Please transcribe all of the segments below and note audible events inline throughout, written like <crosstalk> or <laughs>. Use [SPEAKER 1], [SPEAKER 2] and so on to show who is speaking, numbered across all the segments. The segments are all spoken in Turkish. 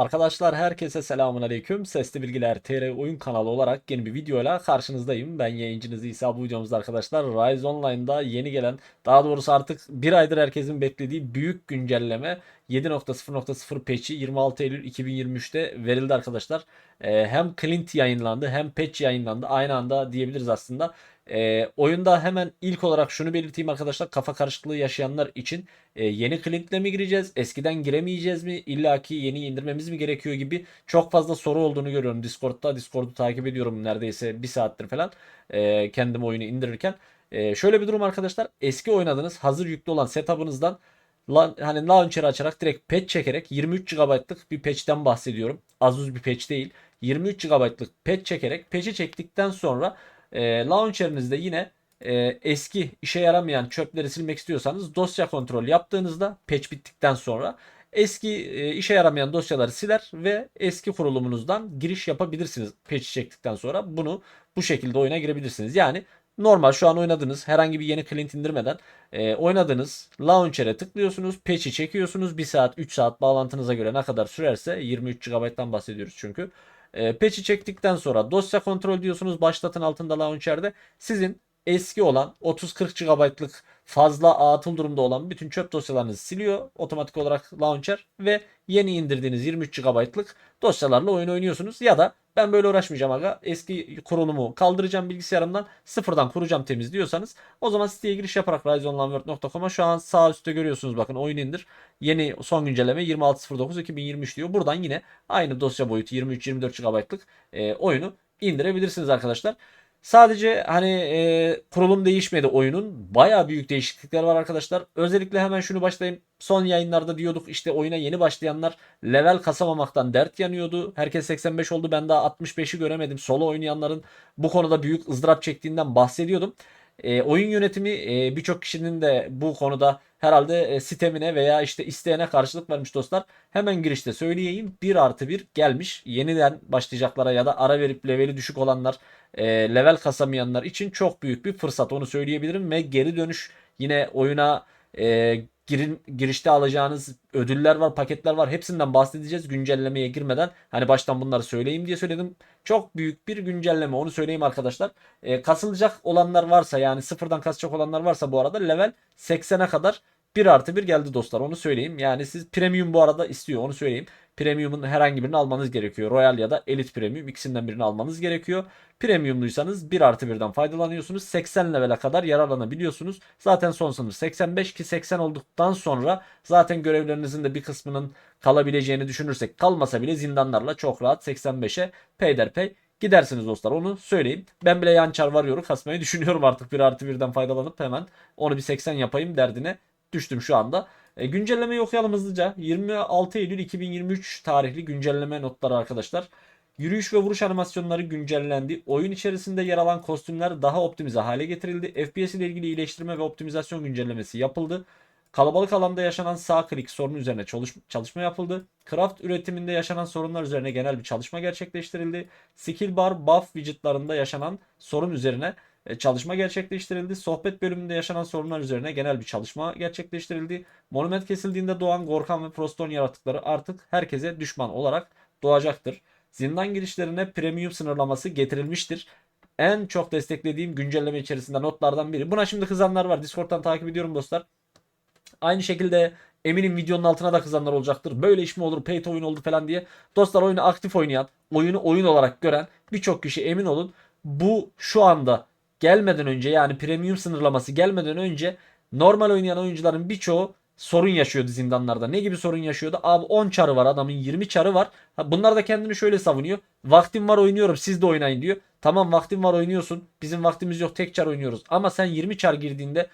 [SPEAKER 1] Arkadaşlar herkese selamun aleyküm. Sesli Bilgiler TR oyun kanalı olarak yeni bir videoyla karşınızdayım. Ben yayıncınız İsa. Bu arkadaşlar Rise Online'da yeni gelen daha doğrusu artık bir aydır herkesin beklediği büyük güncelleme 7.0.0 patch'i 26 Eylül 2023'te verildi arkadaşlar. Ee, hem Clint yayınlandı hem patch yayınlandı. Aynı anda diyebiliriz aslında. Ee, oyunda hemen ilk olarak şunu belirteyim arkadaşlar. Kafa karışıklığı yaşayanlar için e, yeni Clint'le mi gireceğiz? Eskiden giremeyeceğiz mi? İlla ki yeni indirmemiz mi gerekiyor gibi çok fazla soru olduğunu görüyorum Discord'da. Discord'u takip ediyorum neredeyse bir saattir falan. E, kendim oyunu indirirken. E, şöyle bir durum arkadaşlar. Eski oynadığınız hazır yüklü olan setup'ınızdan hani launcher'ı açarak direkt patch çekerek 23 GB'lık bir patch'ten bahsediyorum. Az uz bir patch değil. 23 GB'lık patch çekerek patch'i çektikten sonra e, launcher'ınızda yine e, eski işe yaramayan çöpleri silmek istiyorsanız dosya kontrol yaptığınızda patch bittikten sonra eski e, işe yaramayan dosyaları siler ve eski kurulumunuzdan giriş yapabilirsiniz patch çektikten sonra. Bunu bu şekilde oyuna girebilirsiniz. Yani normal şu an oynadığınız herhangi bir yeni client indirmeden e, oynadığınız launcher'e tıklıyorsunuz. Patch'i çekiyorsunuz. 1 saat 3 saat bağlantınıza göre ne kadar sürerse 23 GB'dan bahsediyoruz çünkü. E, patch'i çektikten sonra dosya kontrol diyorsunuz. Başlatın altında launcher'de. Sizin eski olan 30-40 GB'lık fazla atıl durumda olan bütün çöp dosyalarınızı siliyor. Otomatik olarak launcher ve yeni indirdiğiniz 23 GB'lık dosyalarla oyun oynuyorsunuz. Ya da ben böyle uğraşmayacağım aga eski kurulumu kaldıracağım bilgisayarımdan sıfırdan kuracağım temiz diyorsanız o zaman siteye giriş yaparak ryzenonlineword.com'a şu an sağ üstte görüyorsunuz. Bakın oyun indir. Yeni son güncelleme 26.09.2023 diyor. Buradan yine aynı dosya boyutu 23-24 GB'lık e, oyunu indirebilirsiniz arkadaşlar. Sadece hani e, kurulum değişmedi oyunun. Baya büyük değişiklikler var arkadaşlar. Özellikle hemen şunu başlayayım. Son yayınlarda diyorduk işte oyuna yeni başlayanlar level kasamamaktan dert yanıyordu. Herkes 85 oldu. Ben daha 65'i göremedim. Solo oynayanların bu konuda büyük ızdırap çektiğinden bahsediyordum. E, oyun yönetimi e, birçok kişinin de bu konuda herhalde e, sistemine veya işte isteğine karşılık vermiş dostlar. Hemen girişte söyleyeyim 1 artı 1 gelmiş. Yeniden başlayacaklara ya da ara verip leveli düşük olanlar e, level kasamayanlar için çok büyük bir fırsat onu söyleyebilirim ve geri dönüş yine oyuna e, girin, girişte alacağınız ödüller var, paketler var. Hepsinden bahsedeceğiz güncellemeye girmeden. Hani baştan bunları söyleyeyim diye söyledim. Çok büyük bir güncelleme onu söyleyeyim arkadaşlar. E, kasılacak olanlar varsa yani sıfırdan kasacak olanlar varsa bu arada level 80'e kadar 1 artı 1 geldi dostlar onu söyleyeyim. Yani siz premium bu arada istiyor onu söyleyeyim. Premium'un herhangi birini almanız gerekiyor. Royal ya da Elite Premium ikisinden birini almanız gerekiyor. Premium'luysanız 1 artı 1'den faydalanıyorsunuz. 80 level'e kadar yararlanabiliyorsunuz. Zaten son sınır 85 ki 80 olduktan sonra zaten görevlerinizin de bir kısmının kalabileceğini düşünürsek kalmasa bile zindanlarla çok rahat 85'e peyderpey gidersiniz dostlar onu söyleyeyim. Ben bile yan çar varyoru kasmayı düşünüyorum artık 1 artı 1'den faydalanıp hemen onu bir 80 yapayım derdine düştüm şu anda. E, güncellemeyi okuyalım hızlıca. 26 Eylül 2023 tarihli güncelleme notları arkadaşlar. Yürüyüş ve vuruş animasyonları güncellendi. Oyun içerisinde yer alan kostümler daha optimize hale getirildi. FPS ile ilgili iyileştirme ve optimizasyon güncellemesi yapıldı. Kalabalık alanda yaşanan sağ klik sorunu üzerine çalış çalışma yapıldı. Craft üretiminde yaşanan sorunlar üzerine genel bir çalışma gerçekleştirildi. Skill bar buff widgetlarında yaşanan sorun üzerine çalışma gerçekleştirildi. Sohbet bölümünde yaşanan sorunlar üzerine genel bir çalışma gerçekleştirildi. Monument kesildiğinde doğan Gorkan ve Froston yaratıkları artık herkese düşman olarak doğacaktır. Zindan girişlerine premium sınırlaması getirilmiştir. En çok desteklediğim güncelleme içerisinde notlardan biri. Buna şimdi kızanlar var. Discord'dan takip ediyorum dostlar. Aynı şekilde eminim videonun altına da kızanlar olacaktır. Böyle iş mi olur, pay to oldu falan diye. Dostlar oyunu aktif oynayan, oyunu oyun olarak gören birçok kişi emin olun. Bu şu anda gelmeden önce yani premium sınırlaması gelmeden önce normal oynayan oyuncuların birçoğu sorun yaşıyordu zindanlarda. Ne gibi sorun yaşıyordu? Abi 10 çarı var adamın 20 çarı var. Bunlar da kendini şöyle savunuyor. Vaktim var oynuyorum siz de oynayın diyor. Tamam vaktim var oynuyorsun. Bizim vaktimiz yok tek çar oynuyoruz. Ama sen 20 çar girdiğinde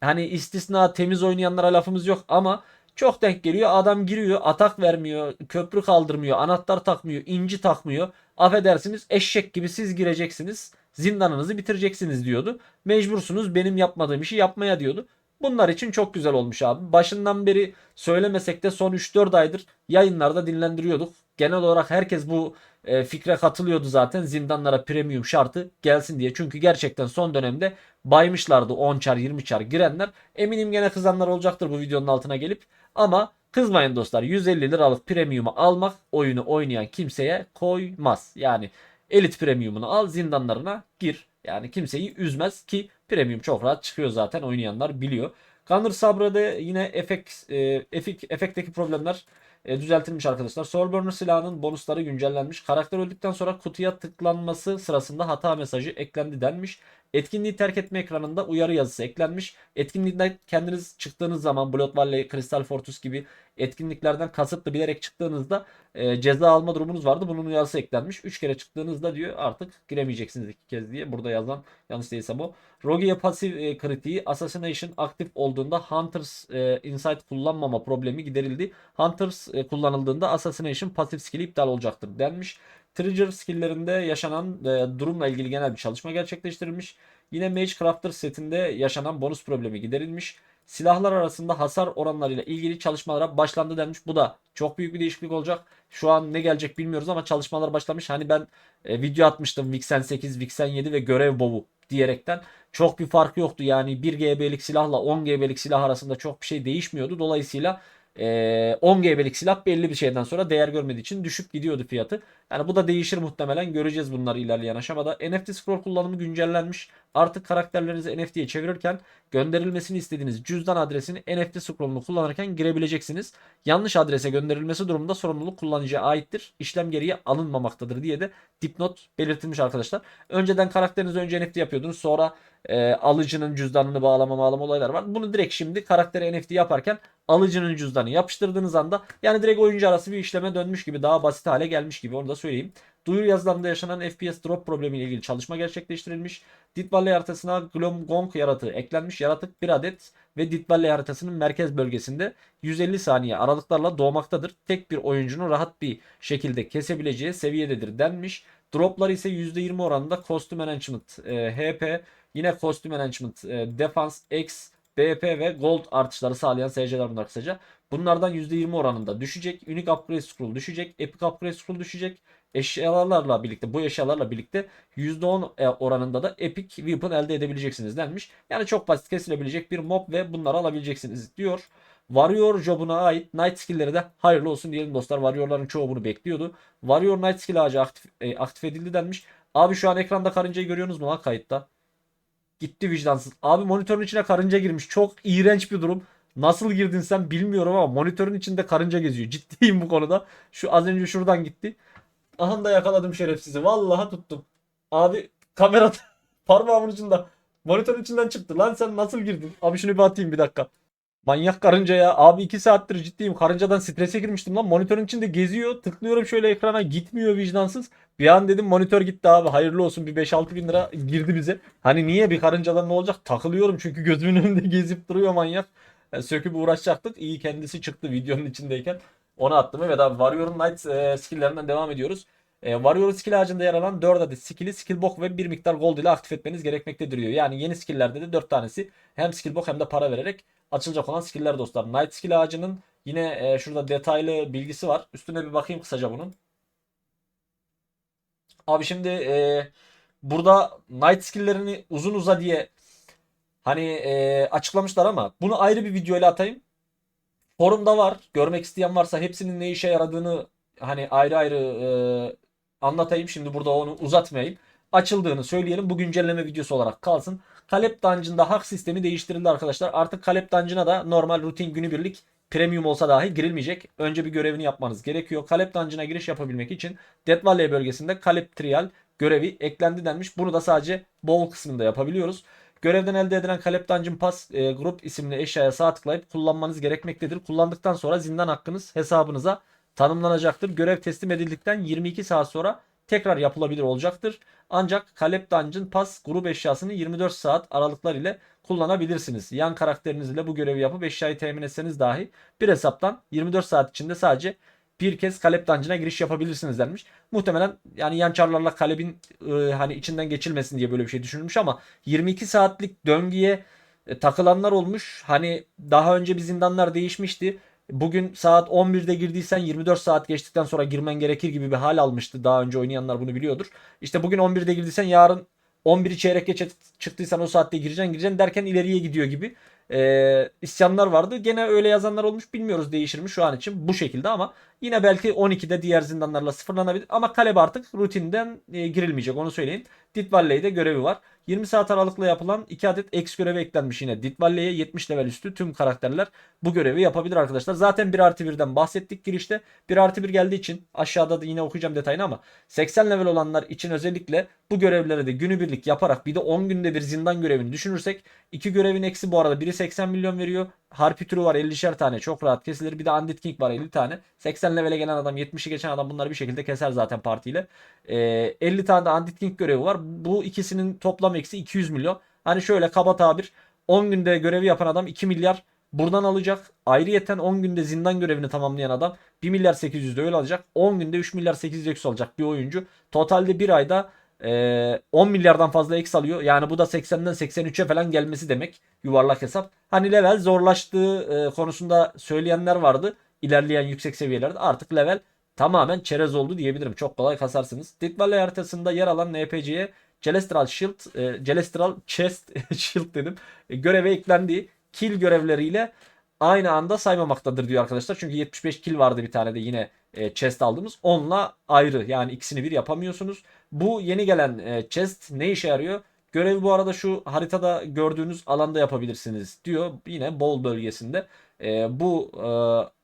[SPEAKER 1] hani istisna temiz oynayanlara lafımız yok ama çok denk geliyor. Adam giriyor atak vermiyor. Köprü kaldırmıyor. Anahtar takmıyor. inci takmıyor. Affedersiniz eşek gibi siz gireceksiniz. Zindanınızı bitireceksiniz diyordu. Mecbursunuz benim yapmadığım işi yapmaya diyordu. Bunlar için çok güzel olmuş abi. Başından beri söylemesek de son 3-4 aydır yayınlarda dinlendiriyorduk. Genel olarak herkes bu e, fikre katılıyordu zaten zindanlara premium şartı gelsin diye. Çünkü gerçekten son dönemde baymışlardı 10 çar 20 çar girenler. Eminim gene kızanlar olacaktır bu videonun altına gelip. Ama Kızmayın dostlar 150 liralık premiumu almak oyunu oynayan kimseye koymaz. Yani elit premiumunu al zindanlarına gir. Yani kimseyi üzmez ki premium çok rahat çıkıyor zaten oynayanlar biliyor. Gunner Sabra'da yine efekt, e, efekt, efekteki problemler e, düzeltilmiş arkadaşlar. Soulburner silahının bonusları güncellenmiş. Karakter öldükten sonra kutuya tıklanması sırasında hata mesajı eklendi denmiş. Etkinliği terk etme ekranında uyarı yazısı eklenmiş. Etkinlikten kendiniz çıktığınız zaman Blood Valley, Crystal Fortress gibi etkinliklerden kasıtlı bilerek çıktığınızda e, ceza alma durumunuz vardı. Bunun uyarısı eklenmiş. 3 kere çıktığınızda diyor artık giremeyeceksiniz iki kez diye. Burada yazan yanlış değilse bu. Rogue'ye pasif e, kritiği Assassination aktif olduğunda Hunters e, Insight kullanmama problemi giderildi. Hunters e, kullanıldığında Assassination pasif skill'i iptal olacaktır denmiş. Trigger skill'lerinde yaşanan e, durumla ilgili genel bir çalışma gerçekleştirilmiş. Yine Mage Crafter setinde yaşanan bonus problemi giderilmiş. Silahlar arasında hasar oranlarıyla ilgili çalışmalara başlandı denmiş. Bu da çok büyük bir değişiklik olacak. Şu an ne gelecek bilmiyoruz ama çalışmalar başlamış. Hani ben e, video atmıştım Vixen 8, Vixen 7 ve görev bovu diyerekten. Çok bir fark yoktu. Yani 1 GB'lik silahla 10 GB'lik silah arasında çok bir şey değişmiyordu. Dolayısıyla e, 10 GB'lik silah belli bir şeyden sonra değer görmediği için düşüp gidiyordu fiyatı. Yani bu da değişir muhtemelen. Göreceğiz bunları ilerleyen aşamada. NFT scroll kullanımı güncellenmiş. Artık karakterlerinizi NFT'ye çevirirken gönderilmesini istediğiniz cüzdan adresini NFT scrollunu kullanırken girebileceksiniz. Yanlış adrese gönderilmesi durumunda sorumluluk kullanıcıya aittir. İşlem geriye alınmamaktadır diye de dipnot belirtilmiş arkadaşlar. Önceden karakterinizi önce NFT yapıyordunuz. Sonra e, alıcının cüzdanını bağlama bağlama olaylar var. Bunu direkt şimdi karakteri NFT yaparken alıcının cüzdanı yapıştırdığınız anda yani direkt oyuncu arası bir işleme dönmüş gibi daha basit hale gelmiş gibi onu da söyleyeyim. Duyuru yazılarında yaşanan FPS drop problemiyle ilgili çalışma gerçekleştirilmiş. Dit Valley haritasına Glomgong yaratığı eklenmiş. Yaratık bir adet ve Dit Valley haritasının merkez bölgesinde 150 saniye aralıklarla doğmaktadır. Tek bir oyuncunun rahat bir şekilde kesebileceği seviyededir denmiş. Droplar ise %20 oranında Costume Management e, HP, yine Costume Management e, Defense X, BP ve Gold artışları sağlayan SC'ler bunlar kısaca. Bunlardan %20 oranında düşecek. Unique Upgrade Scroll düşecek. Epic Upgrade Scroll düşecek. Eşyalarla birlikte bu eşyalarla birlikte %10 e, oranında da Epic Weapon elde edebileceksiniz denmiş. Yani çok basit kesilebilecek bir mob ve bunları alabileceksiniz diyor. Warrior jobuna ait Night skill'leri de hayırlı olsun diyelim dostlar. Warrior'ların çoğu bunu bekliyordu. Warrior Night skill ağacı aktif, e, aktif edildi denmiş. Abi şu an ekranda karıncayı görüyorsunuz mu lan kayıtta? Gitti vicdansız. Abi monitörün içine karınca girmiş. Çok iğrenç bir durum. Nasıl girdin sen bilmiyorum ama monitörün içinde karınca geziyor. <laughs> Ciddiyim bu konuda. Şu az önce şuradan gitti. Aha da yakaladım şerefsizi. Vallahi tuttum. Abi kamera <laughs> parmağımın ucunda. Monitörün içinden çıktı. Lan sen nasıl girdin? Abi şunu bir atayım bir dakika. Manyak karınca ya. Abi 2 saattir ciddiyim. Karıncadan strese girmiştim lan. Monitörün içinde geziyor. Tıklıyorum şöyle ekrana. Gitmiyor vicdansız. Bir an dedim monitör gitti abi. Hayırlı olsun bir 5-6 bin lira girdi bize. Hani niye bir karıncadan ne olacak? Takılıyorum çünkü gözümün <laughs> önünde gezip duruyor manyak. Yani söküp uğraşacaktık. İyi kendisi çıktı videonun içindeyken. Onu attım. Evet abi Warrior'un Knight e, skill'lerinden devam ediyoruz. E, Warrior skill ağacında yer alan 4 adet skill'i skill book ve bir miktar gold ile aktif etmeniz gerekmektedir diyor. Yani yeni skill'lerde de 4 tanesi hem skill book hem de para vererek açılacak olan skill'ler dostlar. Knight skill ağacının yine e, şurada detaylı bilgisi var. Üstüne bir bakayım kısaca bunun. Abi şimdi e, burada Knight skill'lerini uzun uza diye hani e, açıklamışlar ama bunu ayrı bir video ile atayım. Forumda var. Görmek isteyen varsa hepsinin ne işe yaradığını hani ayrı ayrı e, anlatayım. Şimdi burada onu uzatmayayım. Açıldığını söyleyelim. Bu güncelleme videosu olarak kalsın. Kalep Dungeon'da hak sistemi değiştirildi arkadaşlar. Artık Kalep Dungeon'a da normal rutin günübirlik premium olsa dahi girilmeyecek. Önce bir görevini yapmanız gerekiyor. Kalep Dungeon'a giriş yapabilmek için Death Valley bölgesinde Kalep Trial görevi eklendi denmiş. Bunu da sadece bowl kısmında yapabiliyoruz. Görevden elde edilen Kalep Dungeon Pass e, Group isimli eşyaya sağ tıklayıp kullanmanız gerekmektedir. Kullandıktan sonra zindan hakkınız hesabınıza tanımlanacaktır. Görev teslim edildikten 22 saat sonra tekrar yapılabilir olacaktır. Ancak Kalep Dungeon Pass grup eşyasını 24 saat aralıklar ile kullanabilirsiniz. Yan karakteriniz ile bu görevi yapıp eşyayı temin etseniz dahi bir hesaptan 24 saat içinde sadece bir kez Kalep Dungeon'a giriş yapabilirsiniz denmiş. Muhtemelen yani yan çarlarla Kalep'in e, hani içinden geçilmesin diye böyle bir şey düşünülmüş ama 22 saatlik döngüye e, takılanlar olmuş. Hani daha önce bir zindanlar değişmişti. Bugün saat 11'de girdiysen 24 saat geçtikten sonra girmen gerekir gibi bir hal almıştı. Daha önce oynayanlar bunu biliyordur. İşte bugün 11'de girdiysen yarın 11'i çeyrek geçe çıktıysan o saatte gireceksin gireceksin derken ileriye gidiyor gibi. e, isyanlar vardı. Gene öyle yazanlar olmuş bilmiyoruz değişir mi şu an için bu şekilde ama yine belki 12'de diğer zindanlarla sıfırlanabilir. Ama Kaleb artık rutinden e, girilmeyecek onu söyleyeyim. Dit Valley'de görevi var. 20 saat aralıkla yapılan 2 adet X görevi eklenmiş yine. Dit Valley'e 70 level üstü tüm karakterler bu görevi yapabilir arkadaşlar. Zaten 1 artı 1'den bahsettik girişte. 1 artı 1 geldiği için aşağıda da yine okuyacağım detayını ama 80 level olanlar için özellikle bu görevleri de günübirlik yaparak bir de 10 günde bir zindan görevini düşünürsek iki görevin eksi bu arada biri 80 milyon veriyor. Harpi türü var 50'şer tane çok rahat kesilir. Bir de Undead King var 50 tane. 80 levele gelen adam 70'i geçen adam bunları bir şekilde keser zaten partiyle. Ee, 50 tane de Undead King görevi var. Bu ikisinin toplam eksi 200 milyon. Hani şöyle kaba tabir 10 günde görevi yapan adam 2 milyar buradan alacak. Ayrıyeten 10 günde zindan görevini tamamlayan adam 1 milyar 800 de öyle alacak. 10 günde 3 milyar 800 eksi alacak bir oyuncu. Totalde bir ayda ee, 10 milyardan fazla X alıyor. Yani bu da 80'den 83'e falan gelmesi demek. Yuvarlak hesap. Hani level zorlaştığı e, konusunda söyleyenler vardı. İlerleyen yüksek seviyelerde artık level tamamen çerez oldu diyebilirim. Çok kolay kasarsınız. Dead Valley haritasında yer alan NPC'ye Celestial Shield, e, Celestial Chest <laughs> Shield dedim. E, göreve eklendiği kill görevleriyle aynı anda saymamaktadır diyor arkadaşlar. Çünkü 75 kill vardı bir tane de yine e, chest aldığımız. Onunla ayrı yani ikisini bir yapamıyorsunuz. Bu yeni gelen e, chest ne işe yarıyor? Görevi bu arada şu haritada gördüğünüz alanda yapabilirsiniz diyor. Yine bol bölgesinde e, bu e,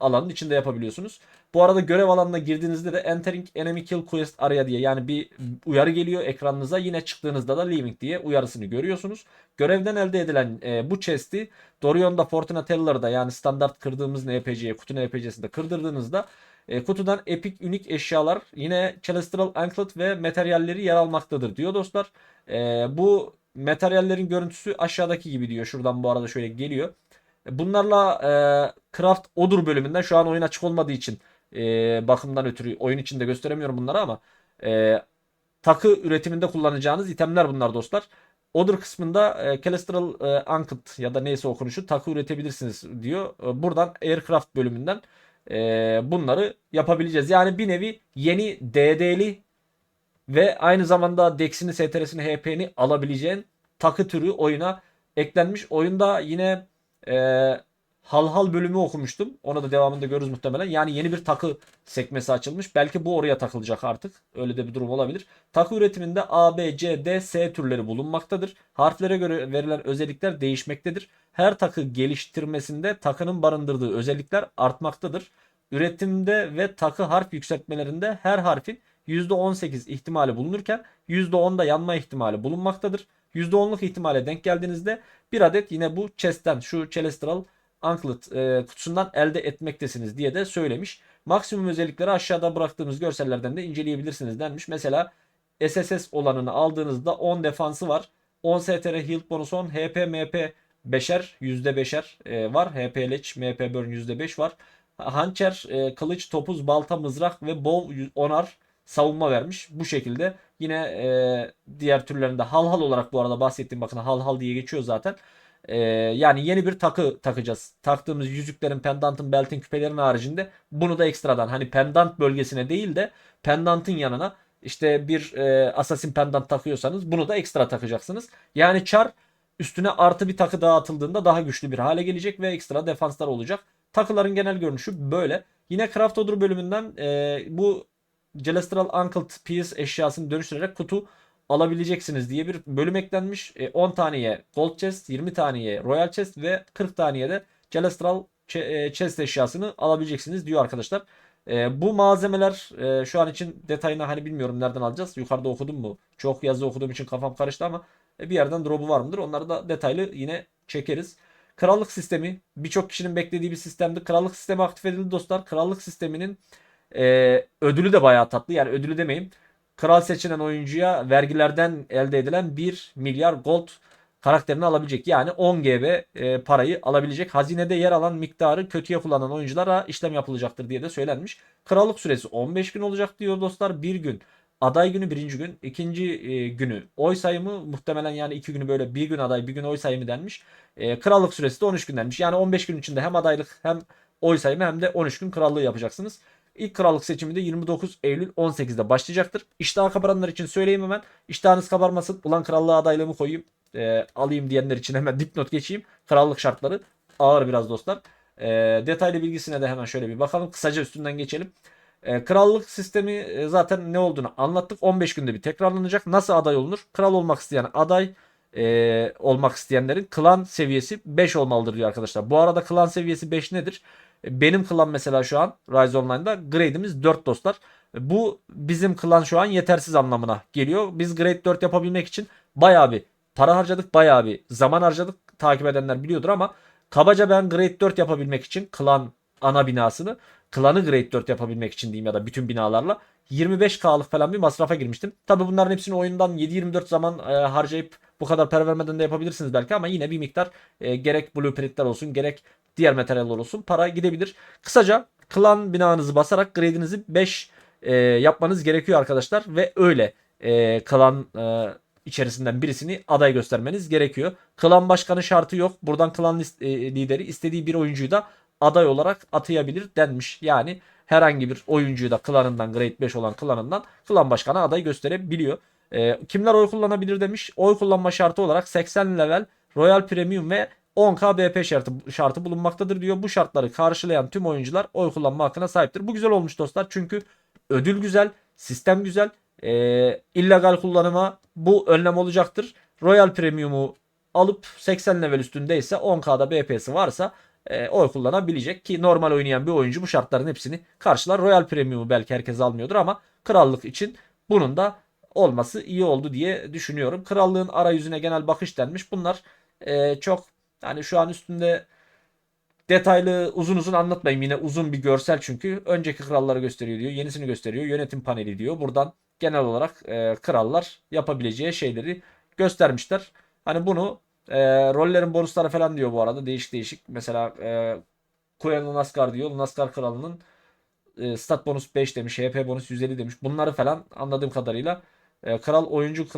[SPEAKER 1] alanın içinde yapabiliyorsunuz. Bu arada görev alanına girdiğinizde de Entering Enemy Kill Quest Area diye yani bir uyarı geliyor ekranınıza. Yine çıktığınızda da Leaving diye uyarısını görüyorsunuz. Görevden elde edilen e, bu chest'i Dorion'da Fortunateller'da yani standart kırdığımız NPC'ye kutu NPC'sinde kırdırdığınızda e, kutudan epik ünik eşyalar yine Celestial Anklet ve materyalleri yer almaktadır diyor dostlar. E, bu materyallerin görüntüsü aşağıdaki gibi diyor. Şuradan bu arada şöyle geliyor. Bunlarla e, Craft Odur bölümünden şu an oyun açık olmadığı için e, bakımdan ötürü oyun içinde gösteremiyorum bunları ama e, takı üretiminde kullanacağınız itemler bunlar dostlar. Odur kısmında e, Celestial e, Anklet ya da neyse okunuşu takı üretebilirsiniz diyor. E, buradan Aircraft bölümünden e, bunları yapabileceğiz. Yani bir nevi yeni DD'li ve aynı zamanda Dex'ini, STR'sini, HP'ni alabileceğin takı türü oyuna eklenmiş. Oyunda yine e, hal hal bölümü okumuştum. Ona da devamında görürüz muhtemelen. Yani yeni bir takı sekmesi açılmış. Belki bu oraya takılacak artık. Öyle de bir durum olabilir. Takı üretiminde A, B, C, D, S türleri bulunmaktadır. Harflere göre verilen özellikler değişmektedir. Her takı geliştirmesinde takının barındırdığı özellikler artmaktadır. Üretimde ve takı harf yükseltmelerinde her harfin %18 ihtimali bulunurken %10'da yanma ihtimali bulunmaktadır. %10'luk ihtimale denk geldiğinizde bir adet yine bu chest'ten şu Celestial Anklet e, kutusundan elde etmektesiniz diye de söylemiş. Maksimum özellikleri aşağıda bıraktığımız görsellerden de inceleyebilirsiniz denmiş. Mesela SSS olanını aldığınızda 10 defansı var. 10 STR health bonus 10, HP MP 5'er %5'er e, var. HP leç, MP burn %5 var. Hançer, e, kılıç, topuz, balta, mızrak ve bow 10'ar savunma vermiş. Bu şekilde yine e, diğer türlerinde hal hal olarak bu arada bahsettiğim bakın hal hal diye geçiyor zaten. E, yani yeni bir takı takacağız. Taktığımız yüzüklerin, pendantın, beltin, küpelerin haricinde bunu da ekstradan hani pendant bölgesine değil de pendantın yanına işte bir e, assassin pendant takıyorsanız bunu da ekstra takacaksınız. Yani çar üstüne artı bir takı daha atıldığında daha güçlü bir hale gelecek ve ekstra defanslar olacak. Takıların genel görünüşü böyle. Yine Craft Order bölümünden e, bu Celestial Anklet Piece eşyasını dönüştürerek kutu alabileceksiniz diye bir bölüm eklenmiş. E, 10 taneye Gold Chest, 20 taneye Royal Chest ve 40 taneye de Celestial e, Chest eşyasını alabileceksiniz diyor arkadaşlar. E, bu malzemeler e, şu an için detayını hani bilmiyorum nereden alacağız. Yukarıda okudum mu? Çok yazı okuduğum için kafam karıştı ama e, bir yerden drop'u var mıdır? Onları da detaylı yine çekeriz. Krallık sistemi birçok kişinin beklediği bir sistemdi. Krallık sistemi aktif edildi dostlar. Krallık sisteminin e, ödülü de bayağı tatlı. Yani ödülü demeyeyim. Kral seçilen oyuncuya vergilerden elde edilen 1 milyar gold karakterini alabilecek. Yani 10 GB e, parayı alabilecek. Hazinede yer alan miktarı kötüye kullanan oyunculara işlem yapılacaktır diye de söylenmiş. Krallık süresi 15 gün olacak diyor dostlar. Bir gün aday günü birinci gün. ikinci e, günü oy sayımı muhtemelen yani iki günü böyle bir gün aday bir gün oy sayımı denmiş. E, krallık süresi de 13 gün denmiş. Yani 15 gün içinde hem adaylık hem oy sayımı hem de 13 gün krallığı yapacaksınız. İlk krallık seçimi de 29 Eylül 18'de başlayacaktır. İştahı kabaranlar için söyleyeyim hemen. İştahınız kabarmasın. Ulan krallığa adaylığımı koyayım. e, alayım diyenler için hemen <laughs> dipnot geçeyim. Krallık şartları ağır biraz dostlar. E, detaylı bilgisine de hemen şöyle bir bakalım. Kısaca üstünden geçelim. E, krallık sistemi e, zaten ne olduğunu anlattık. 15 günde bir tekrarlanacak. Nasıl aday olunur? Kral olmak isteyen aday e, olmak isteyenlerin klan seviyesi 5 olmalıdır diyor arkadaşlar. Bu arada klan seviyesi 5 nedir? Benim klan mesela şu an Rise Online'da grade'imiz 4 dostlar. Bu bizim klan şu an yetersiz anlamına geliyor. Biz grade 4 yapabilmek için bayağı bir para harcadık, bayağı bir zaman harcadık. Takip edenler biliyordur ama kabaca ben grade 4 yapabilmek için klan ana binasını klanı grade 4 yapabilmek için diyeyim ya da bütün binalarla 25K'lık falan bir masrafa girmiştim. Tabi bunların hepsini oyundan 7-24 zaman e, harcayıp bu kadar para vermeden de yapabilirsiniz belki ama yine bir miktar e, gerek blueprintler olsun gerek diğer materyaller olsun para gidebilir. Kısaca klan binanızı basarak grade'inizi 5 e, yapmanız gerekiyor arkadaşlar ve öyle e, klan e, içerisinden birisini aday göstermeniz gerekiyor. Klan başkanı şartı yok. Buradan klan lis- e, lideri istediği bir oyuncuyu da aday olarak atayabilir denmiş. Yani herhangi bir oyuncuyu da klanından grade 5 olan klanından klan başkanı aday gösterebiliyor. E, kimler oy kullanabilir demiş. Oy kullanma şartı olarak 80 level Royal Premium ve 10k BP şartı, şartı bulunmaktadır diyor. Bu şartları karşılayan tüm oyuncular oy kullanma hakkına sahiptir. Bu güzel olmuş dostlar. Çünkü ödül güzel, sistem güzel. E, illegal kullanıma bu önlem olacaktır. Royal Premium'u alıp 80 level üstündeyse 10k'da BP'si varsa e, oy kullanabilecek ki normal oynayan bir oyuncu bu şartların hepsini karşılar. Royal Premium'u belki herkes almıyordur ama krallık için bunun da olması iyi oldu diye düşünüyorum. Krallığın arayüzüne genel bakış denmiş. Bunlar e, çok yani şu an üstünde detaylı uzun uzun anlatmayayım. Yine uzun bir görsel çünkü. Önceki kralları gösteriyor diyor. Yenisini gösteriyor. Yönetim paneli diyor. Buradan genel olarak e, krallar yapabileceği şeyleri göstermişler. Hani bunu e, rollerin bonusları falan diyor bu arada. Değişik değişik. Mesela e, Kuya Lunaskar diyor. Lunaskar kralının e, stat bonus 5 demiş. HP bonus 150 demiş. Bunları falan anladığım kadarıyla e, kral oyuncu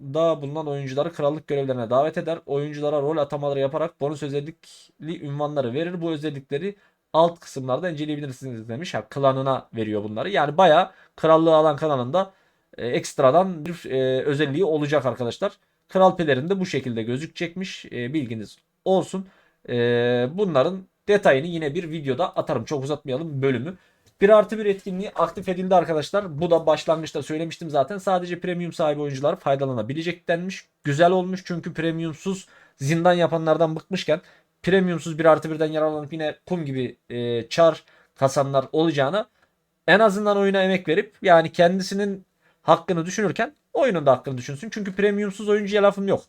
[SPEAKER 1] klanında bulunan oyuncuları krallık görevlerine davet eder. Oyunculara rol atamaları yaparak bonus özellikli ünvanları verir. Bu özellikleri alt kısımlarda inceleyebilirsiniz demiş. Ha, klanına veriyor bunları. Yani bayağı krallığı alan kanalında e, ekstradan bir e, özelliği olacak arkadaşlar. Kral pelerinde bu şekilde gözükecekmiş. E, bilginiz olsun. E, bunların detayını yine bir videoda atarım. Çok uzatmayalım bölümü. 1 artı 1 etkinliği aktif edildi arkadaşlar. Bu da başlangıçta söylemiştim zaten. Sadece premium sahibi oyuncular faydalanabilecek denmiş. Güzel olmuş çünkü premiumsuz zindan yapanlardan bıkmışken premiumsuz 1 artı 1'den yararlanıp yine kum gibi e, çar kasanlar olacağına en azından oyuna emek verip yani kendisinin hakkını düşünürken oyunun da hakkını düşünsün. Çünkü premiumsuz oyuncuya lafım yok.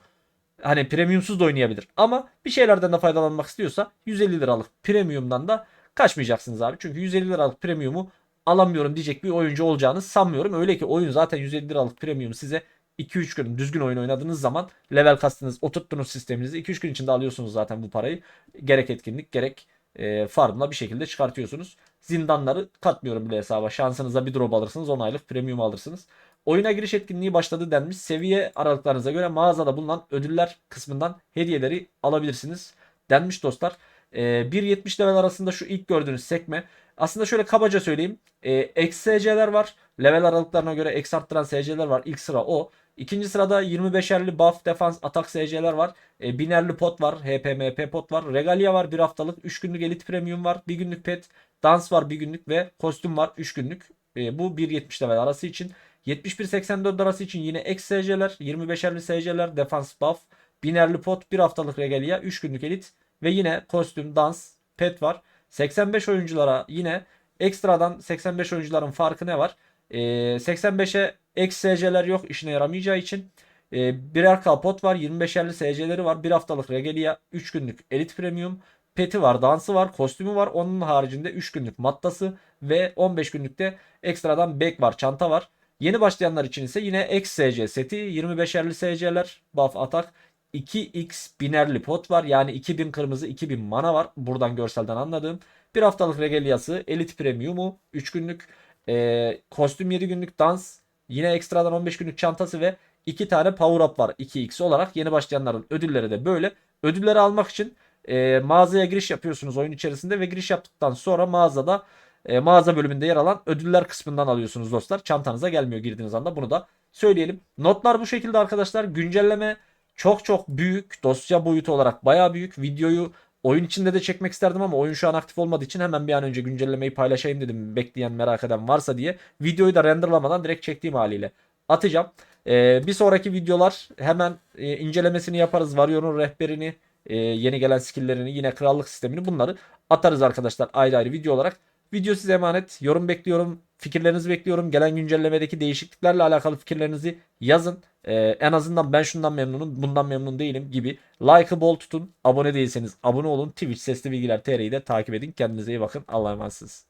[SPEAKER 1] Hani premiumsuz da oynayabilir. Ama bir şeylerden de faydalanmak istiyorsa 150 liralık premiumdan da kaçmayacaksınız abi. Çünkü 150 liralık premiumu alamıyorum diyecek bir oyuncu olacağını sanmıyorum. Öyle ki oyun zaten 150 liralık premium size 2-3 gün düzgün oyun oynadığınız zaman level kastınız oturttunuz sisteminizi 2-3 gün içinde alıyorsunuz zaten bu parayı. Gerek etkinlik gerek e, farmla bir şekilde çıkartıyorsunuz. Zindanları katmıyorum bile hesaba. Şansınıza bir drop alırsınız 10 aylık premium alırsınız. Oyuna giriş etkinliği başladı denmiş. Seviye aralıklarınıza göre mağazada bulunan ödüller kısmından hediyeleri alabilirsiniz denmiş dostlar. Ee, 1.70 level arasında şu ilk gördüğünüz sekme. Aslında şöyle kabaca söyleyeyim. Ee, eksi SC'ler var. Level aralıklarına göre eksi arttıran SC'ler var. İlk sıra o. İkinci sırada 25'erli buff, defans, atak SC'ler var. E, binerli pot var. HP, MP pot var. Regalia var. Bir haftalık. 3 günlük elit premium var. Bir günlük pet. Dans var bir günlük ve kostüm var 3 günlük. E, bu 1.70 level arası için. 71-84 arası için yine eksi SC'ler. 25'erli SC'ler. Defans buff. Binerli pot. Bir haftalık regalia. 3 günlük elit. Ve yine kostüm, dans, pet var. 85 oyunculara yine ekstradan 85 oyuncuların farkı ne var? Ee, 85'e eksi SC'ler yok işine yaramayacağı için. Ee, birer K pot var. 25'erli SC'leri var. Bir haftalık regalia. 3 günlük elit premium. Peti var, dansı var, kostümü var. Onun haricinde 3 günlük maddası ve 15 günlükte ekstradan bag var, çanta var. Yeni başlayanlar için ise yine XSC seti, 25'erli SC'ler, buff atak, 2x binerli pot var. Yani 2000 kırmızı 2000 mana var. Buradan görselden anladığım. Bir haftalık regaliası, elit premiumu 3 günlük, e, kostüm 7 günlük dans, yine ekstradan 15 günlük çantası ve 2 tane power up var 2x olarak. Yeni başlayanların ödülleri de böyle. Ödülleri almak için e, mağazaya giriş yapıyorsunuz oyun içerisinde ve giriş yaptıktan sonra mağazada e, mağaza bölümünde yer alan ödüller kısmından alıyorsunuz dostlar. Çantanıza gelmiyor girdiğiniz anda bunu da söyleyelim. Notlar bu şekilde arkadaşlar. Güncelleme çok çok büyük. Dosya boyutu olarak bayağı büyük. Videoyu oyun içinde de çekmek isterdim ama oyun şu an aktif olmadığı için hemen bir an önce güncellemeyi paylaşayım dedim. Bekleyen merak eden varsa diye. Videoyu da renderlamadan direkt çektiğim haliyle atacağım. Ee, bir sonraki videolar hemen e, incelemesini yaparız. Vario'nun rehberini, e, yeni gelen skill'lerini, yine krallık sistemini bunları atarız arkadaşlar ayrı ayrı video olarak. Video size emanet. Yorum bekliyorum. Fikirlerinizi bekliyorum. Gelen güncellemedeki değişikliklerle alakalı fikirlerinizi yazın. Ee, en azından ben şundan memnunum, bundan memnun değilim gibi. Like'ı bol tutun. Abone değilseniz abone olun. Twitch Sesli Bilgiler TR'yi de takip edin. Kendinize iyi bakın. Allah'a emanetsiniz.